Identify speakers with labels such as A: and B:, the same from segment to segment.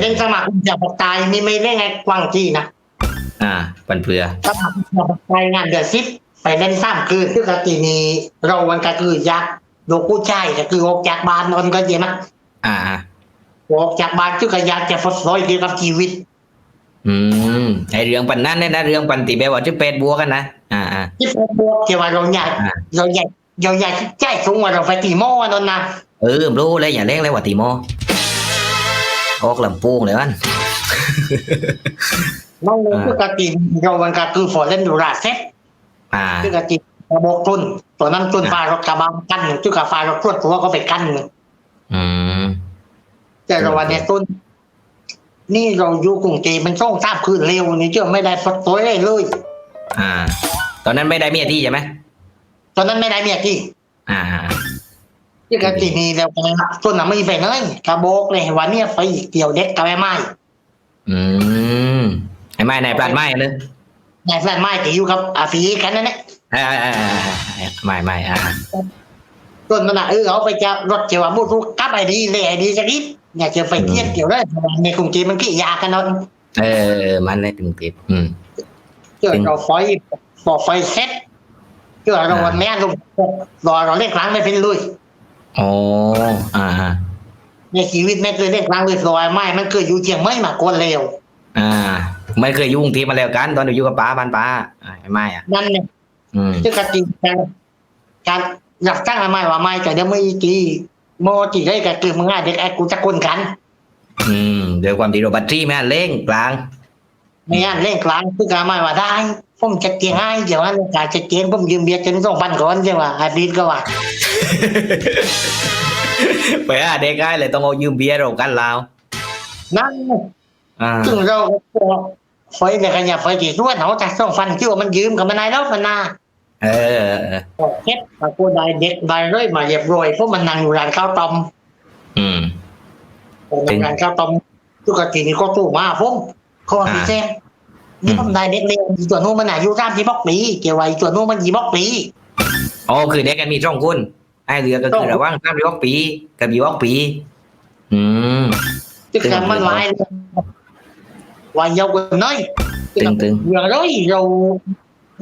A: ไปเล่นสมัครจะบอกตายนี่ไม่เล่นไงกวางจีนะ
B: อ่าปันเปลือ
A: สมัครจะบอกตายงานเดือดซิปไปเล่นซ้ำคืนซึ่งกตีนี้เราวันก็คือยักษ์โลกูใจก็คือออกจากบ้านนอนก็เดียมั้ย
B: อ่าอ่า
A: ออกจากบ้านซึ่งก็อยากจะฟดซอยเกี่ยวกับชีวิต
B: อืมไอเรื่องปันนั้นเนี่ยนะเรื่องปันตีแบบว่าที่เป็ดบัวกันนะอ่าอ่า
A: ที่ผมบอกที่ว่าเราอยาก
B: อ่า
A: เราอยากเราอยากใจสูงกว่าเราไปตีโม่นนนะ
B: เออรู้เลยอย่าเล่นเลยว่าตีโม ออกลำโปูงเลยมัน
A: น้องเลยซึ่งกตีเราวันก็คือฝนเล่นดูราเซ็ต
B: อ่า
A: ซึ่งกตีระบบทุนตัวนั้นทุนฟ้ารถกระบะกันซึ่งกับฟ้ารถตรวจตัวก็ไปกัน
B: อืม
A: แต่เราวันนี้ต้น นี่เราอยู่กรุงเทพมันช่องทราบคืนเร็วนี่เจ้าไม่ได้ฟดตัวเลยเลย
B: อ่า ตอนนั้นไม่ได้เมียที่ใช่ไหม
A: ตอนนั้นไม่ได้เมียที่
B: อ่า อ่า
A: ที่กตีนี้แล้วกันนะต้นน่ะไม่ไปเลยกระบอกเลยวันเนี้ยไปอีกเดียวเด็กกับแม่ไม้
B: อืมไอ้ไม้ในปลาดไม้เลย
A: นายแฟนไม้ที่อยู่กับอาฟีกันนั่นแหละ
B: อ่าอ่าอ่าอ่าไม่ไม่อ่า
A: ต้นมันอะเออเอาไปจะรถเกี่ยวกับบุตรกับไอ้ดีเลยไอ้ดีสักนิดเนี่ยจะไปเที่ยวเกี่ยวได้ในกรุงเทพมันกี่ยากันเนาะ
B: เออ มันเลยถึงติดอืม
A: เจอเราไฟพอไฟเซ็ตเจอเราวันแม่ลงรอเราเล่นครั้งไม่เป็นเลย
B: โอ้อ่าอ่า
A: ในชีวิตไม่เคยเล่นครั้งเลยลอยไม่มันเคยอยู่เชียงใหม่มาก่อนเร็ว
B: อ่ามันเคยยุ่กรุงทีมาแล้วกัน ตอนอยู่กับป้าบ้านป้าอ่าไอ้ไม้อะ
A: นั่นเนี่ย
B: อืม
A: ซึ่งกติการการหลักตั้งอะไรว่าไม่แต่เดี๋ยวไม่จีโมจีได้กับคือมึงง่ายเด็กไอ้กูจะคนกัน
B: อืมเดี๋ยวความดีโรบัตรี่แม่เล่งกลาง
A: ไม่งั้นเล่นกลางคือการไม่ว่าได้ผมจะเตียงให้เดี๋ยวนั้นการจะเตียงผมยืมเบียร์จนสองพันก่อนใช่ไหมไอ้บีดก็ว่า
B: ไปอะเด็กง่ายเลยต้องเอายืมเบียร์เรากันลาว
A: นั่น
B: อ่า
A: ซึ่งเราก็ไฟแต่กันอย่าไฟจีส่วนเขาจะสองพันคิดว่ามันยืมกับมันนายแล้วมันนา
B: เออเออ
A: เฮ็ดมากูได้เด็กได้เลยมาเรียบร้อยเพราะมันนั่งอยู่ร้านข้าวต้ม
B: อืม
A: นั่งร้านข้าวต้มทุกทีนี่ก็ตู้มาผม เขาว่าพี่แซมนี่ผมได้เด็กเร็วอีตัวนู้นมันอายุสามสิบหกปีเกี่ยวไว้อีตัวนู้นมันยี่สิบหกปี
B: อ๋อคือเด็กกันมีช่องคุณไอ้เรือก็คือระหว่างสามสิบหกปีกับยี่สิบหกปี อืม
A: จึงแต่มันไว้วัยเยาว์กันน้อย
B: ตึงตึง
A: เรื่องเลยเรา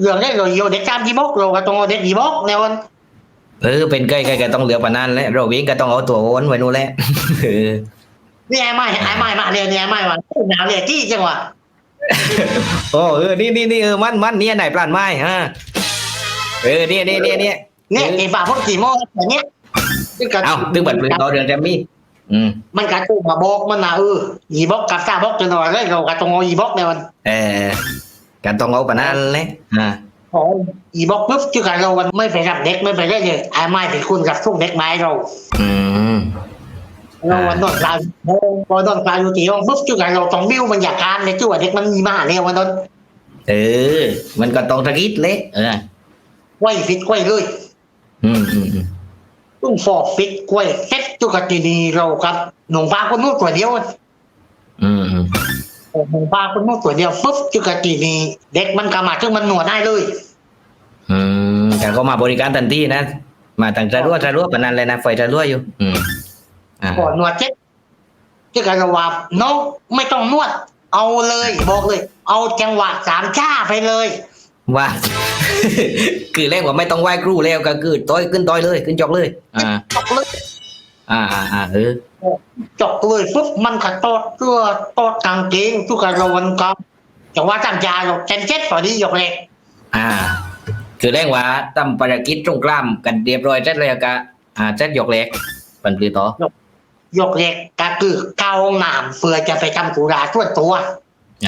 A: เรื่องได้เราโยเด็กสามสิบหกเราก็ต้องเอาเด็กยี่สิบหกแนวนั้น
B: เออเป็นใกล้ใกล้ก็ต้องเหลือปานนั้นแหละเราวิ่งก็ต้องเอาตัวโอนไว้นู่นแหละเออ
A: นี่ไอ้ไม้ไอ้ไม้มาเรียนนี่ไอ้ไม้มาหนาวเรียนที่จังหวะ
B: โอ้เออนี่นี่นี่เออมันมันเนี่ยไหนปลานไม้ฮะเออเนี่ยเนี่ยเนี่ยเนี่ย
A: เนี่ยไอ้ฝ่าพวกกี่โมงแต่เนี้ย
B: เอ้าตึงบัดปืนต่อเดือนจะมีอืม
A: มันกระตุ้นมาบอกมันนะเออยีบอกกับซาบอกจนหน่อยเลยเรากระตงเอายีบอกเนี่ยมัน
B: เออกันต้องเอาปานนั้นเลยอ่า
A: พอยีบอกปุ๊บจุกันเรามันไม่ไปรับเด็กไม่ไปได้เลยไอ้ไม้เป็นคุณรับส่งเด็กไม้เรา
B: อืม
A: เราวันนอนกลางพอนอนกลางอยู่ที่ห้องปุ๊บจุกันเราต้องบิ้วมันอยากการเลยจุ่เด็กมันมีมาเนี่ยวันนั้น
B: เออ มันก็ต้องตะกิดเละเออ
A: ไว้ฟิตไว้เลย
B: อืมอืมอืม
A: ต้องฟอกฟิตไว้เซ็ตจุกันทีนี้เรากับหนุ่มป้าคนนู้นตัวเดียว
B: อืมอืม
A: หนุ่มป้าคนนู้นตัวเดียวปุ๊บจุกันทีนี้เด็กมันกำมาซึ่งมันหนวดได้เลย
B: อืมแต่ก็มาบริการทันทีนะ มาตั้งจะรั่วจะรั่วปานนั้นเลยนะไฟจะรั่วอยู่ อืมอ่า
A: ก่อนนวดเช็ดที่กันว่าน้องไม่ต้องนวด เอาเลย บอกเลย เอาจังหวะสามชาไปเลย
B: ว่า คือแรกว่าไม่ต้องไหว้ครูแล้วก็คือต้อยขึ้นต้อยเลย ขึ้นจอกเลย อ่า
A: จกเลย
B: อ่าอ่าอ่าเออ
A: จกเลยปุ๊บมันก็ตอดเสื้อตอดกางเกงทุกกันเราวันก็จังหวะสามชาเราเช็ดเช็ดพอดียกเล็ก
B: อ่า คือแรกว่าทำภารกิจตรงกล้ามกันเรียบร้อยเสร็จแล้วก็อ่าเสร็จยกเล็กปันปลือต่อ ย
A: กเล็กก็คือเข้าห้องน้ำเพื่อจะไปทำกุราทั่วตัว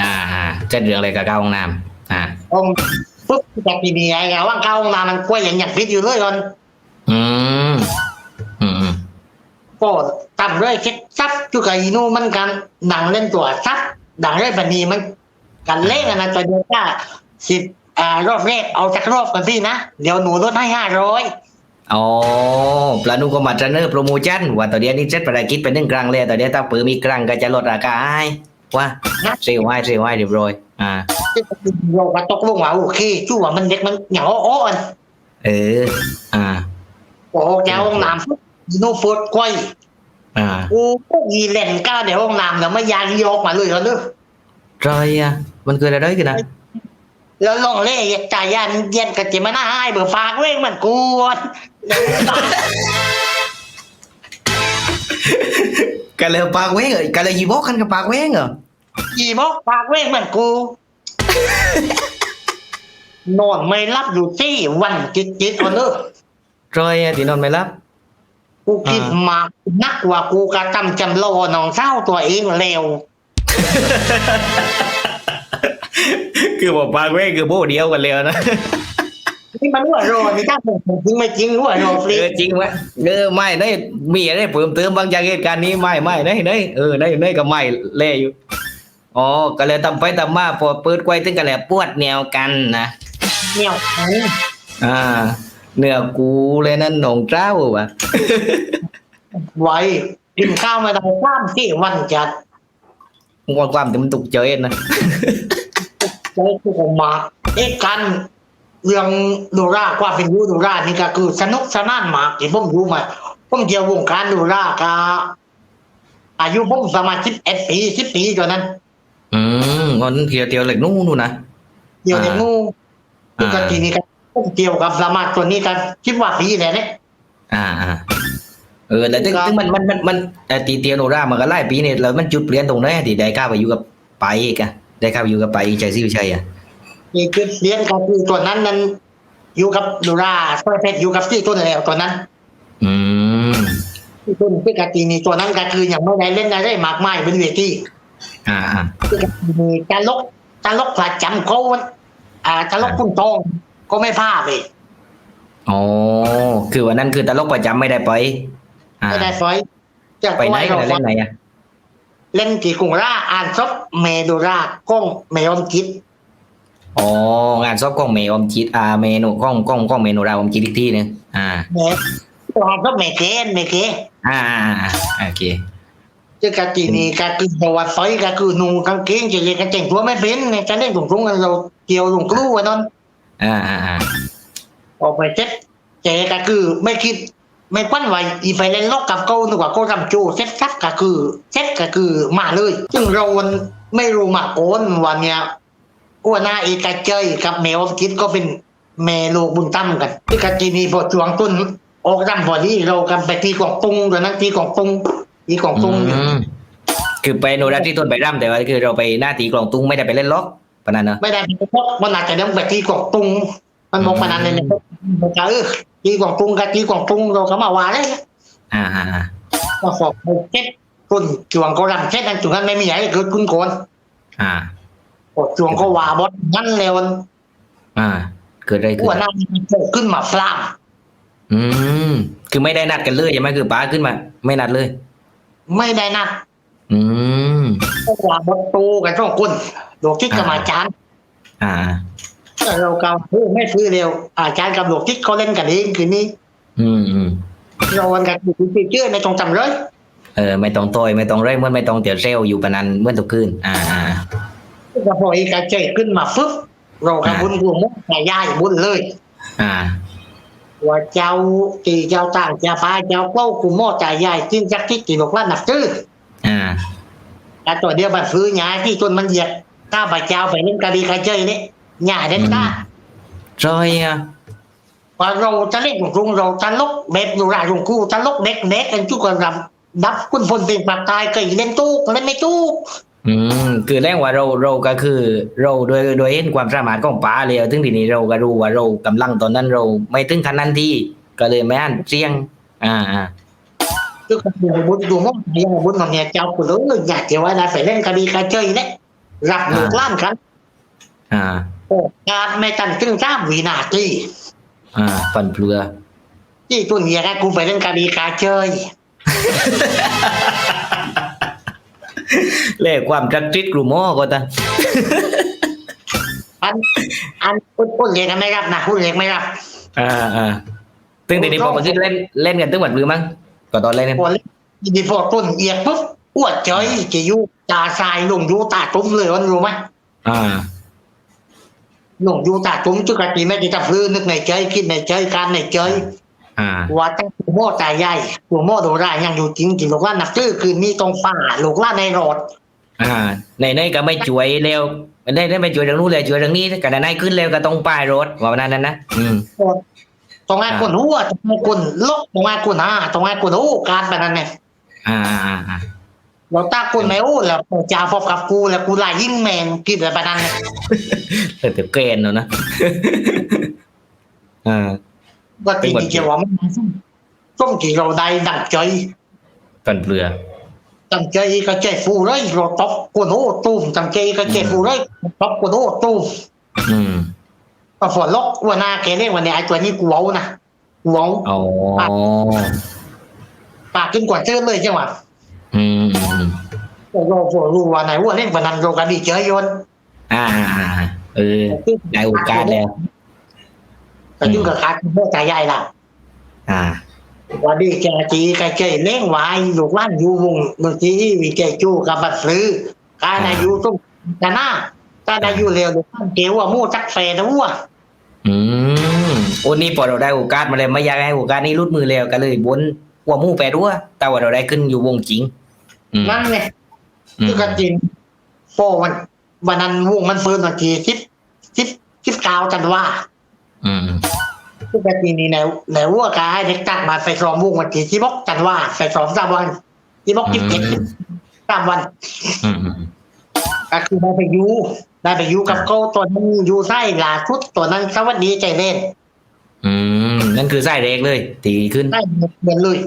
B: อ่าอ่าเสร็จเรื่องอะไรก็เข้าห้องน้ำอ่า
A: ห้องปุ๊บจากทีนี้ไอ้ว่างเข้าห้องน้ำมันกล้วยอย่างอย่างพิษอยู่เลยก่อน
B: อืมอืมอืม
A: ก็ทำด้วยเช็ดซับทุกไอ้นู่นมันกันดังเล่นตัวซับดังเล่นแบบนี้มัน กันเล่นกันนะตัวเดียวก็สิบอ่ารอบแรกเอาจากรอบกันพี่นะเดี๋ยวหนูลดให้ห้าร้อย
B: อ๋อปลานุก็มาเทรนเนอร์โปรโมชั่นว่าตอนเดียวนี้เสร็จภารกิจเป็นหนึ่งครั้งแล้วตอนเดียวถ้าปือมีครั้งก็จะลดราคาให้ว่าเซลล์ให้เซลล์ให้เรียบร้อยอ่า
A: เราก็ตกลงว่าโอเคจู่ว่ามันเด็กมันอย่างอ้อน
B: เออ อ่า
A: โอ้จากห้องน้ำปุ๊บอีโน่โฟดกล้วย
B: อ่า
A: กูก็ยีเล่นก้าวในห้องน้ำแล้วไม่ยางโยกมาเลยแล้วนึก
B: รอยอะมันเกิดอะไรขึ้นนะ
A: แล้วลองเล่ยจ่ายยานเย็นกันจะไม่น่าให้เบื่อฟากเว้งเหมือนกูแล้ว
B: กันเลยปากเว้งเหรอกันเลยยีบอกกันกับปากเว้งเหรอ
A: ยีบอกฟากเว้งเหมือนกูนอนไม่รับอยู่ที่วันจิตจิตวันนึก
B: รอยอะที่นอนไม่รับ
A: กูคิดมากนักกว่ากูกระทำจำโลน้องเศร้าตัวเองเร็ว
B: คือบอกปากเว้งคือโบเดียวกันเลยนะ
A: นี่มันรั่วโรนี่ถ้าผมจริงไม่จริงรั่วโรฟรี
B: เออจริงไหมเออไม่ได้มีอะไรเพิ่มเติมบางอย่างเหตุการณ์นี้ไม่ไม่ได้ได้เออได้ได้ก็ไม่เล่อยู่อ๋อก็เลยทำไปทำมาพอเปิดไว้ถึงกันแหละปวดแนวกันนะ
A: เนี่ยอืม
B: อ่าเนื้อกูเลยนั่นหนองเจ้าวะ
A: ไว้กินข้าวไม่ได้ข้ามที่วันจัด
B: ความความที่มันตุกเจอนะ
A: ใจกูก็มาเอ๊ะกันเรื่องดูราความเป็นอยูดูรานี่ก็คือ สนุกสนานมากที่ผมอยู่มาผมเกี่ยววงการดูราก็อายุผมประมาณสิบเอ็ดปีสิบปีตอนนั้น
B: อืมวันเที่ยวเที่ยวเหล็กนู่นนู่นนะ
A: เกี่ยวกับงู
B: อ่า
A: ปกตินี่ก็ผมเกี่ยวกับสมาตัวนี้กันคิดว่าปีแหละเนี่ย
B: อ่าอ่าเออแต่ถึง
A: ครับ
B: ถึงมันมันมันมันแต่ตีเตียวโนรามันก็ไล่ปีเนี่ยแล้วมันจุดเปลี่ยนตรงไหนที่ได้ข้าวไปอยู่กับไปอีกอะ ได้ข้าวไปอยู่กับไปอีกใจซิวชัยอะ
A: นี่คือเรียนก็คือตัวนั้นนั้น อยู่กับดูราสร้อยเพชรอยู่กับที่ต้นแล้วตัวนั้น
B: อืม
A: ที่ต้นพิกาตีนี่ตัวนั้นก็คือยังไม่ได้เล่นอะไรมากมายเป็นเวที
B: อ่าอ่า
A: พิกาตีนี่ตลกตลกประจำเขาอ่าตลกพุ่งตองก็ไม่พลาดเลย
B: อ๋อคือวันนั้นคือตลกประจำไม่ได้ไปอ่า
A: ไม่ได้ฟอยจะ
B: ไปไหน
A: เรา
B: กันเล่นไหนอะ
A: เล่นกี่กุงราอ่านซบเมดูราก้องเมอมคิด
B: อ๋องานซอบกล้องเมอมจิตอ่าเมนูกล้องกล้องกล้องเมนูราอมจิตอีกที่หนึงอ่า
A: เมตัวซบเมเกนเมเก
B: อ่าอ่าอ่าโอเค
A: จะกะตีนี่กะคือประวัติไฟก็คือนุ่งกางเกงจะเรียนกันเจ๋งตัวไม่เป็นเนี่ยจะเล่นถุงถุงกันเราเกี่ยวถุงกลุ้วนั่น
B: อ่าอ่าอ่า
A: ออกไปเจ็ดเจก็คือไม่คิด ไม่ปั้นไว้อีไฟเล่นลอกกับเขานึกว่าเขาทำโจเซ็ตซักก็คือเซ็ตก็คือมาเลย ซึ่งเราวันไม่รู้มาโอนวันเนี้ยอ้วนหน้าเอกเจยกับเมลคิดก็เป็นเมโลกบุญตั้มกันที่กะจีนีพอจวงต้นออกตั้มพอดีเรากันไปตีกองตุงตอนนั้นตีกองตุงตีกองตุงอยู่
B: อืมคือไปโนราที่ต้นไปร่ำแต่ว่าคือเราไปหน้าตีกลองตุ้งไม่ได้ไปเล่นล็อกปะนั้นเนอะ
A: ไม่ได้เป็นเพราะมันอาจจะต้องไปตีกองตุงมันบอกมานั้นเลยเนี่ยเออ ตีกองตุงกับตีกองตุงเราก็มาว่าเลย
B: อ่าอ่าอ่า
A: ก็ขอบเช็ดต้นจวงก็รำเช็ดนั่นจุงนั้นไม่มีอะไรเกิดขึ้นก่อน
B: อ่า
A: กดจวงก็ว่าบอสงั้นเร็ว
B: อ่า เกิดอะไรขึ้
A: หัวนหน้ามันโผล่ขึ้นมาฟลาม
B: อืมคือไม่ได้นัดกันเลยใช่ไหมคือป้าขึ้นมา ไม่นัดเลย
A: ไม่ได้นัด
B: อืม
A: ก็ว่าบอสโตกันสองคนโดกทิศกับอาจารย์
B: อ่า
A: เราก็เฮ้ยไม่ซื้อเร็ว อาจารย์กับโดกทิศเขาเล่นกันเองคืนนี้
B: อืมอืม
A: เราวันกันอยู่ที่เชื่อในตรงจำเลย
B: เออไม่ต้องโตยไม่ต้องเร่งเมื่อไม่ต้องเตี๋ยวเซลอยู่ปะนั้นเมื่อทุกคืนอ่าอ่า
A: ก็พออีกาเจขึ้นมาฟึบเรากับบุญกูมุกแต่ย่ายบุญเลย
B: อ่า
A: ว่าเจ้าตีเจ้าต่างเจ้าพาเจ้าเก้ากูโม่จ่ายใหญ่จิ้นจักที่ตีนกล้านหนักตื้อ
B: อ่า
A: แต่ตัวเดียวมันฟื้นหยาที่ต้นมันเหยียดถ้าใบเจ้าไปเล่นกระดีกระเจยนี่ หยาเด็ดก้า
B: จอยอะ
A: ว่าเราจะเล่นกรุงเราตลกเบ็ดอยู่ราชงคู่ตลกเด็กเด็กกันทุกคนรำดับคุณพลเป็นปากตายก็อีเล่นตู้เล่นไม่ตู้
B: อืมคือแรงว่าเราเราก็คือเราโดยโดยเห็นความสามารถของป้าเลยถึงทีนี้เราก็รู้ว่าเรากำลังตอนนั้นเราไม่ถึงขนาดนั้นที่ก็เลยไม่อ่านเสียง อ่าอ่า
A: ทุกคนอยู่บุญอยู่มั่งยังบุญมันเนี่ยเจ้าคุณรู้เลยอยากจะว่าได้ไปเล่นกระดีกระเจยเนี่ยรับลูกล้านกัน
B: อ่า
A: โอ้ การไม่ตันตึงสามวินาที
B: อ่า ฟันเปลือ
A: ที่ตุนเยียกกูไปเล่นกระดีกระเจย
B: เล่ความจักจิตกลุ่มหมอก็ตา
A: อันอันพูดพูดเรียกกันไม่รับนะพูดเรียกไม่รับ
B: อ่าอ่าตึงทีนี้พอมาขึ้นเล่นเล่นกันตึงหวัดมือมั้งก็ตอนเล่นเนี่ย
A: พอเล่นดีพอต้นเอียกปุ๊บอ้วดเจยจะอยู่ตาทรายลงอยู่ตาตุ้มเลยวันรู้ไหม
B: อ่า
A: ลงอยู่ตาตุ้มจุกตีไม่ได้จะฟื้นนึกในใจคิดในใจการในใจ
B: อ่า
A: ว่าตั้งตัวโม่ใจใหญ่ตัวโม่โดรายังอยู่จริงจริงลูกหล้านนับชื่อคือมีตรงป่าลูกหล้านในรถ
B: อ่าในในก็ไม่ช่วยเร็วได้ได้ไม่ช่วยเรื่องนู้นเลยช่วยเรื่องนี้กันในขึ้นเร็วก็ต้องป้ายรถว่านั้นนั้นนะอืม
A: ตรงงานคนหัวตรงงานคนลกตรงงานคนหาตรงงานคนโอ้การแบบนั้นเนี่ย
B: อ่าอ่าอ่าอ่า
A: เราตาคนไม่โอ้แล้วจ่าพบกับกูแล้วกูลายยิ่งแมนกินอะไรแบบนั้นเนี่ย
B: แต่แต่เกณฑ์เนอะนะอ่า
A: ก็จริงจริงว่ามันส้มกี่เราได้ดังใจ
B: กันเปลือ
A: ดังใจก็ใจฟูเลยเราตบคนโอ้ตุ้มดังใจก็ใจฟูเลยตบคนโอ้ตุ้ม
B: อืม
A: ก็ฝนลกวันหน้าแกเรียกวันนี้ไอ้ตัวนี้กูเอานะกูเอา
B: อ๋อ
A: ปากขึ้นกว่าเชื่อเลยใช่ไหม
B: อืม อืม
A: เราฝนรู้ว่าไหนว่าเล่นวันนั้นเรากันดีเจอยน
B: อ่าอ่าอ่า เออได้โอกาสแล้ว
A: แต่ยุ่งกับการเมื่อใจใหญ่ละ
B: อ่า
A: วันนี้แกจีแกเจเล่งไว้ลูกล้านอยู่วงเมื่อกี้มีแกจู้กับบัตรซื้อการอายุต้องกันหน้าการอายุเร็วลูกล้านเกว่ามู่จักแฟนะวัว
B: อืมโอ้นี่พอเราได้โอกาสมาเลยไม่อยากให้โอกาสนี้รุดมือแล้วก็เลยบนหัวหมู่แปดด้วยแต่ว่าเราได้ขึ้นอยู่วงจริงอืม
A: นั่นไง
B: อื
A: คือ
B: ม
A: กันจริงโฟวันวันนั้นวงมันเฟิร์นวันที่สิบสิบสิบเก้าจันว่า
B: อืม
A: ปกตินี่ในในวัวกายเด็กตัดมาไปซ้อมวงวันที่ที่บอกกันว่าไปซ้อมสามวันที่บอกยี่สิบเจ็ดสามวัน
B: อืมอืม
A: ก็คือได้ไปอยูได้ไปอยูกับเขาตัวนั้นอยูไส้ลาทุดตัวนั้นสวัสดีใจเล่น
B: อืมนั่นคือไส้เล็กเลย ตีขึ้น
A: ได้เงินเลย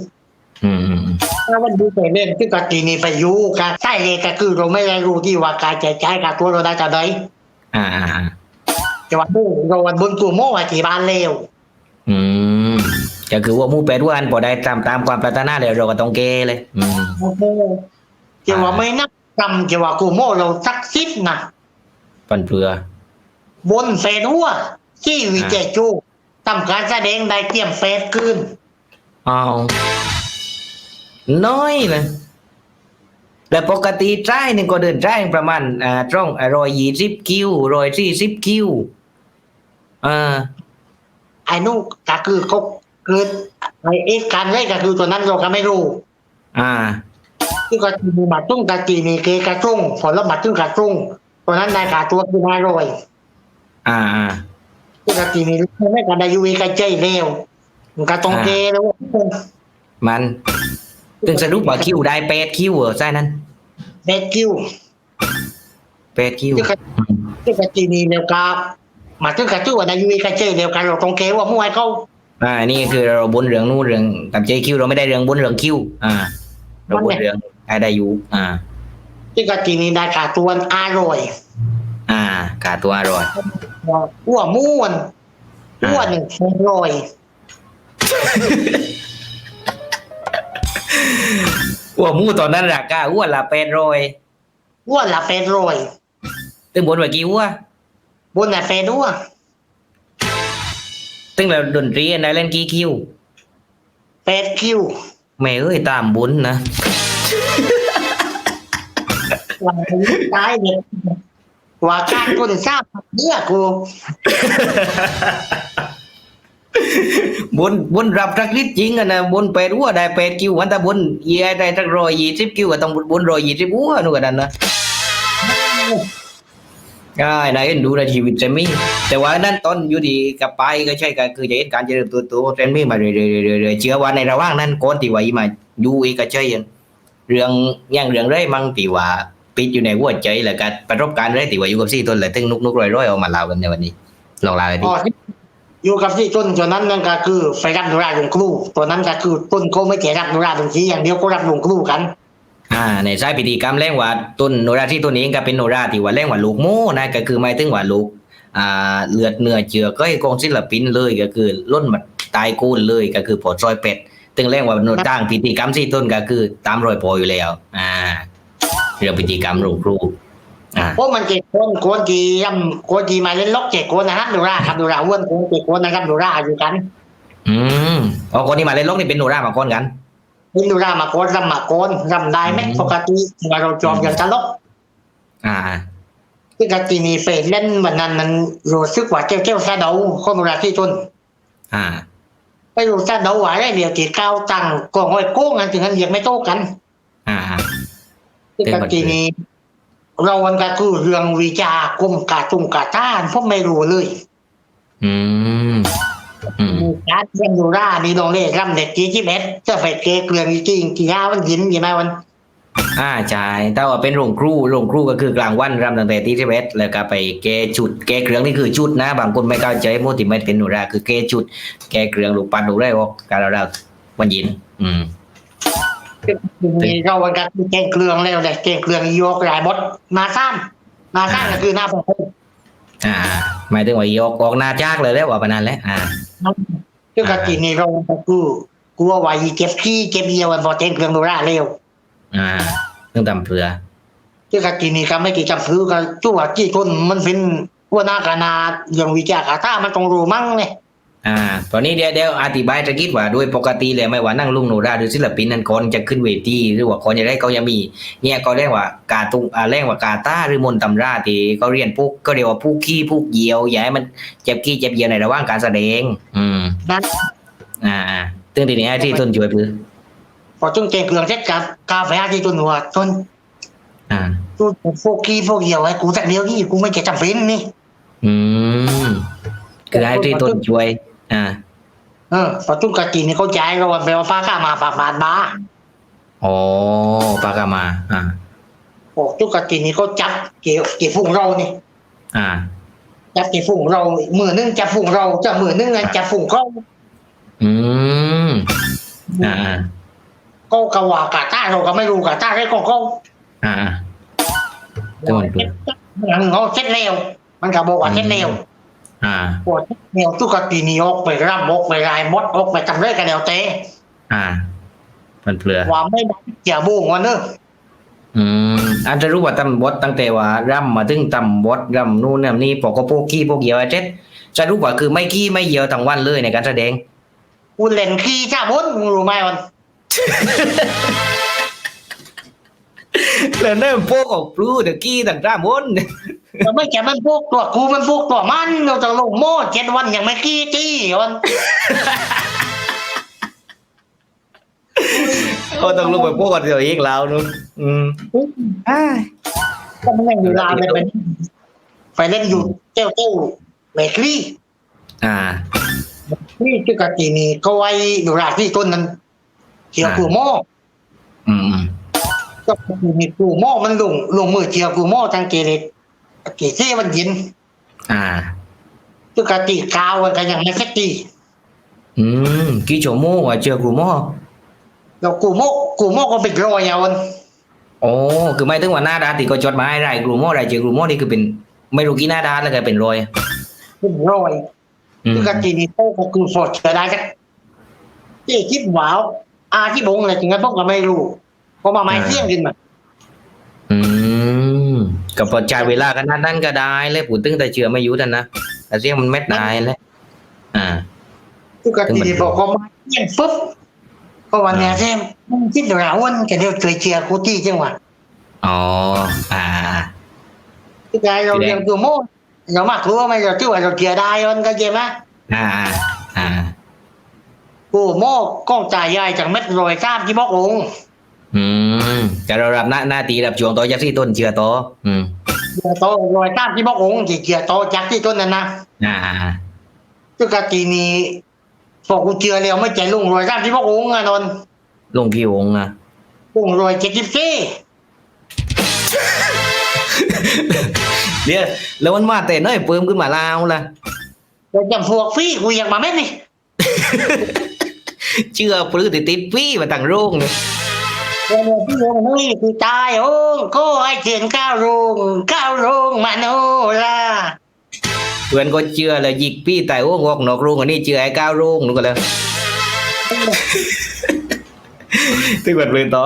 B: อืม อืมอืม
A: สวัสดีใจเล่นที่กตินี่ไปอยูกับไส้เล็กก็คือเราไม่ได้รู้ที่ว่ากายใจใจกับตัวเราได้จะได้
B: อ่าอ่าอ่า
A: จะว่าเราวันบนตัวโม่ว่าที่บ้านเลว
B: อืมก็คือว่าหมู่แปดด้วยอันพอได้ตามตามความปรารถนาแล้วเราก็ต้องเกเลย อืม
A: โอ้โหจะว่าไม่นับจำจะว่ากูโม่เราสักซิดนะ
B: ปันเปลือบ
A: นเฟซหัวที่วิเจจูทำการแสดงได้เตรียมเฟซคืน
B: อ้าว น้อยเลยแต่ปกติใจหนึ่งก็เดินใจประมาณอ่าตรงร้อยยี่สิบคิวร้อยสี่สิบคิวอ่า
A: ไอ้นู่นก็คือเขาคือไอ้เอ็กการเล่นก็คือตัวนั้นเราก็ไม่รู้
B: อ่า
A: ที่ก็มีมาตุ้งตะกีมีเกกระตุ้งผลละมาตุ้งกระตุ้งตัวนั้นนายขาตัวคือมาโรย
B: อ่าอ่า
A: ที่กะกีมีไม่กันได้ยูวีกันใจเร็วมันก็ต้องเกแล้วว่า
B: มัน ถึงสรุปว่าคิวได้แปดคิวเหรอใช่นั้น
A: เด็กคิว
B: แปดคิว
A: ที่กะที่กะกีมีเร็วกับมาตุ้งกระตุ้งได้ยูวีกันใจเร็วกันเราต้องเกว่ามวยเขา
B: อ่านี่คือเราบนเรื่องนู้นเรื่องตามใจคิวเราไม่ได้เรื่องบนเรื่องคิวอ่าเราบนเรื่องได้ได้อยู่อ่า
A: ที่กะกีมีได้ขาตัวอร่อย
B: อ่ากาตัวอร่อย
A: อ้วนม้วนอ้วนอร่อย
B: อ้วหมูตอนนั้นราคาอ้วนละแปดร้อย
A: อ้วนละเฟซรอย
B: ตึงบนว่ากี่อ้ว
A: บนน่ะเฟซอ้วน
B: ตึงเราดนตรีได้เล่นกี่คิว
A: เฟซคิว
B: แม่เอ้ยตามบุญนะ
A: วันนี้ตายเนี่ยว่าการคนทราบเนี่ยกู
B: บนบนรับสักนิดจริงอะนะบนแปดอ้วได้แปดคิววันแต่บนเยียได้สักรอยยี่สิบคิวก็ต้องบนรอยยี่สิบอ้วนู่นกันนั่นนะใช่นายเอ็นดูในชีวิตเซมี่แต่ว่านั่นตอนอยู่ดีกับไปก็ใช่ก็คือจะเห็นการเจริญตัวตัวเซมี่มาเรื่อยๆเชื่อว่าในระหว่างนั้นก่อนที่ว่าอีมาอยู่เอกชัยเรื่องอย่างเรื่องไรมั่งที่ว่าปิดอยู่ในหัวใจแล้วก็ประสบการณ์ไรที่ว่าอยู่กับซี่ต้นแล้วตึงนุกนุกร้อยร้อยๆเอามาเล่ากันในวันนี้ลองเล่ากันดิ
A: อยู่กับที่ต้นตัวนั้นนั่นก็คือไฟรับนุราลวงครูตัวนั้นก็คือต้นเขาไม่แก่รับนุราลงทีอย่างเดียวก็รับหลวงครูกัน
B: อ่าในสายพิธีกรรมแรงว่าต้นโนราที่ต้นนี้ก็เป็นโนราที่ว่าแรงว่าลูกโม่นะก็คือหมายถึงว่าลูกอ่าเลือดเนื้อเจือก็ให้กองศิลปินเลยก็คือล้นมาตายกูลเลยก็คือผอซอยเป็ดตึงแรงว่าโนจ้างพิธีกรรมสี่ต้นก็คือตามรอยพออยู่แล้ว อ่าเรื่องพิธีกรรมลูกครู
A: พราะมันเจ็ดคนโคนจีย่ำโคนจีมาเล่นล็อกเจ็ดคนนะครับนุราครับนุราอ้วนโคนเจ็ดคนนะครับนุราอยู่กัน
B: อืมอ๋อคนที่มาเล่นโลกนี่เป็นโนรามาก่อนกัน
A: นี่นุรามาโคนรำมาโคนรำได้ไหมปกติเราจอมอย่างตลก
B: อ่า
A: ที่กติมีเฟซเล่นวันนั้นมันรู้สึกว่าเจ้าเจ้าแค่เดาข้อมูลที่ต้น
B: อ่า
A: ไปรู้ซะเดาหวายได้เดียวที่ก้าวตังกองไว้โก้งกันถึงนั้นยังไม่โต้กัน
B: อ่า
A: ที่กทีนี้ เราวันก็คือเรื่องวิจากรมกาตุงกาต้านพวกไม่รู้เลย
B: อืมอืม
A: มีการเรียนดูร่ามีโรงเรียนรำเด็กจีจีเอ็ดจะไปเกเกลืองจริงกี่ยาวันยินยี่ไหมวัน
B: อ่าใช่ถ้าว่าเป็นโรงครูโรงครูก็คือกลางวันรำตั้งแต่ที่สิบเอ็ดแล้วก็ไปแก้ชุดแก้เครื่องนี่คือชุดนะ บางคนไม่เข้าใจโมติไม่เป็นหนูราคือแก้ชุด แก้เครื่องลูกปัดลูกได้ออกการเราวันยิน อืม
A: มี เราวันก็คือเกเกลืองแล้วแต่เกเกลืองโยกหลายบดมาซ้ำมาซ้ำก็คือหน้าผม
B: อ่าหมายถึงว่ายกออกหน้าจากเลยแล้วว่าปานนั้นแหละอ่า
A: ที่กทีนี้เราก็คือกลัวว่าอีเก็บขี้เก็บเยียวันพอเกเกลืองดูร่าเร็ว
B: อ่าเรื่องตำเพื่อ
A: ที่กทีนี้ก็ไม่กี่จำซื้อก็จู่ว่ากี่คนมันเป็นหัวหน้ากานาอย่างวิจากาต้ามันต้องรู้มั่งเนี่ย
B: อ่า ตอนนี้เดี๋ยวเดี๋ยวอธิบายจะคิดว่าโดยปกติเลยไม่ว่านั่งลุงโนราหรือศิลปินนั้นก่อนจะขึ้นเวทีหรือว่าก่อนจะได้เขายังมี เนี่ยก็เรียกว่ากาตุงอ่าเรียกว่ากาตาหรือมนต์ตำราที่เขาเรียนพวกก็เรียกว่าพวกขี้พวกเหยียวอย่าให้มันเจ็บขี้เจ็บเหยียวในระหว่างการแสดง อืม
A: นั้น
B: อ่าอ่าตึงทีนี้ให้ที่ต้นช่วยพื้น
A: พอจุงเกเกลืองเสร็จกับกาแฟที่ตัวหนัวจน
B: อ่า
A: ตู้พวกขี้พวกเหี่ยวไอ้กูสักเดียวนี่กูไม่จะจำเป็นนี่
B: อืมคือให้ที่ต้นช่วย อ่า
A: เออพอจุงกะกีนี่เขาใจเราว่าแปลว่าฟ้าข้ามาฝากบาทบา
B: อ๋อปากามา อ่า
A: โอ้จุงกะกีนี่เขาจับเกี่ยวเกี่ยวฝุ่งเรานี่
B: อ่า
A: จับเกี่ยวฝุ่งเรามือนึงจับฝุ่งเราจะมือนึงนั่นจับฝุ่งเขา
B: อืมอ่าอ่า
A: เขากะว่ากาต้าเราก็ไม่รู้กาต้าได้ก็เขา
B: อ่าอ่าจังหวะเปิด
A: หลังเขาเสร็จแล้วมันก็บอกว่าเสร็จแล้ว
B: อ่า
A: ปวดเดียวจุงกะกีนี่ออกไปร่ำออกไปลายมดออกไปทำเรื่องกันแล้วเต้
B: อ่ามันเปลือ
A: ว่าไม่ได้อย่าบูงวันเนอะ
B: อืมอันจะรู้ว่าตำบดตั้งแต่ว่าร่ำมาถึงตำบดร่ำนู่นนี่นี่ปอกก็พวกขี้พวกเหยียวไอ้เจ็ดจะรู้ว่าคือไม่ขี้ไม่เหยียวทั้งวันเลยในการแสดง
A: กูเล่นขี้จ้าบนมึงรู้ไหมวัน
B: แล้วนั่นพวกของปลื้เดกี้ต่างจ้ามน
A: เราไม่แก่มันพวกตัวกูมันพวกตัวมันเราจะลงโม่เจ็ดวันยังไม่ขี้จี้วัน
B: เขาต้องลงไปพวกกันเดียวอีกแล้วนู่นอืม
A: ก็มันยังอยู่ลาวเลยไปไปเล่นอยู่เจ้าเจ้าเบคลี่
B: อ่า
A: นี่คือกะกีนี่ก็ไว้อยู่ราที่ต้นนั้นเกี่ยวกูโม่
B: อืมอืม
A: ก็มีกูโม่มันลงลงมือเกี่ยวกูโม่ทางเกเรกี เซ่มันยิน
B: อ่า
A: คือกะตีกาวมันก็ยังไม่สักที
B: อืมกี่ชั่วโมงว่าเจอกลุ่มหม้อ
A: แล้วกูโม่กูโม่ก็เป็นรอยเอาวัน
B: โอ้คือไม่ถึงว่าหน้าดาติก็จดหมายไรกลุ่มหม้อไรเจอกลุ่มหม้อนี่คือเป็น ไม่รู้กี่หน้าดาแล้วก็เป็นรอย
A: เป็นรอย
B: อืม
A: คือกะกีนี่โต้ก็คือสดจะได้สักที่คิดหวาวอาที่บงอะไรถึงงั้นพวกก็ไม่รู้เพราะมาไม้เที่ยงขึ้นมา
B: อืม กับปัจจัยเวลาขนาดนั้นก็ได้เลยผู้ตึงแต่เชื่อไม่อยุ่ทันนะแต่เสียงมันเม็ดได้แล้วอ่า
A: ปกติบอกว่ามาเที่ยงปุ๊บก็วันเนี้ยเซ่มึงคิดราวันกันเดียวเคยเชียร์กูที่จังหวะ
B: อ๋ออ่า
A: ที่ใจเราเรียนตัวโม่เรามากรู้ว่าไม่เราที่ว่าเราเชียร์ได้วันก็เจไหม
B: อ่าอ่า
A: กูโม่ก้องจ่ายใหญ่จากเม็ดรอยข้ามที่บอกองค์
B: อืมจะเรารับหน้าหน้าตีรับช่วงต่อจากที่ต้นเชื่อต่ออืม
A: เชียร์โตรอยข้ามที่บอกองค์ที่เชียร์โตจากที่ต้นนั้นนะ
B: อ่าอ่า
A: ปกตินี่พอกูเชียร์แล้วไม่ใจลุงรอยข้ามที่บอกองค์อะนนท์
B: ลงกี่วงอะ
A: ลุงรอยเจ็ดสิบสี่
B: เดี๋ยวแล้วมันมาแต่น้อยเพิ่มขึ้นมาแล้วล่ะ
A: เราจำพวกฟี่กูอยากมาเม็ดนี่
B: เชื่อปลื้ติดติดพี่มาต่างโรงเนี่ย
A: เราเนี่ยที่ลงนี่คือตายโอ้งก็ให้เขียนก้าวรุงก้าวรุงมาโนรา
B: เพื่อนก็เชื่อเลยยิกพี่แต่โอ้งอกนอกโรงอันนี้เชื่อไอ้ก้าวโรงนู่นก็เลยตึงแบบเรียนต่อ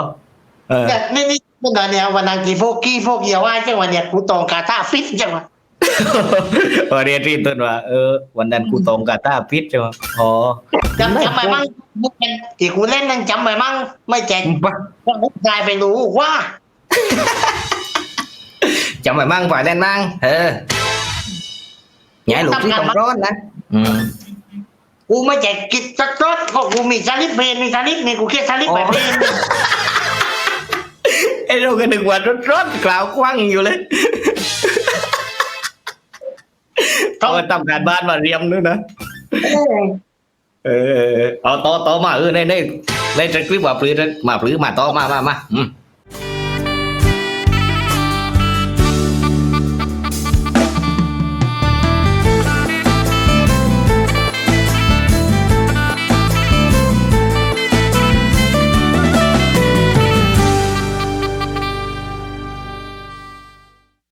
B: เออ
A: แต่นี่นี่เป็นตอนเนี้ยวันนั้นกี่พวกกี้พวกเหี่ยวว่าจังวันเนี้ยกูตองกาตาฟิตจังวะ
B: พอเรียนที่ต้นว่าเออ วันนั้นกูตรงกาตาพิษใช่ไหมอ๋อ
A: จำจำไปมั่งที่กูเล่นนั่นจำไปมั่งไม่แจก
B: ปะ
A: ก็มุกลายไปรู้ว่า
B: จำไว้มั่งฝ่ายเล่นมั่งเออย้ายลูกที่ตรงร้อนนะอืม
A: กูไม่แจกกิจสักรถก็กูมีสลิปเพลนมีสลิปนี่กูเขียสลิปแบบเพลน
B: ไอ้เราก็นึกว่ารถรถกล่าวกว้างอยู่เลย
A: ต้อง
B: ก็ทำการบ้านมาเรียมด้วยนะ
A: เออ
B: เออเอาต่อต่อมาเออในในในสคริปต์ว่าปลื้อมาปลื้อมาต่อมามามาอืม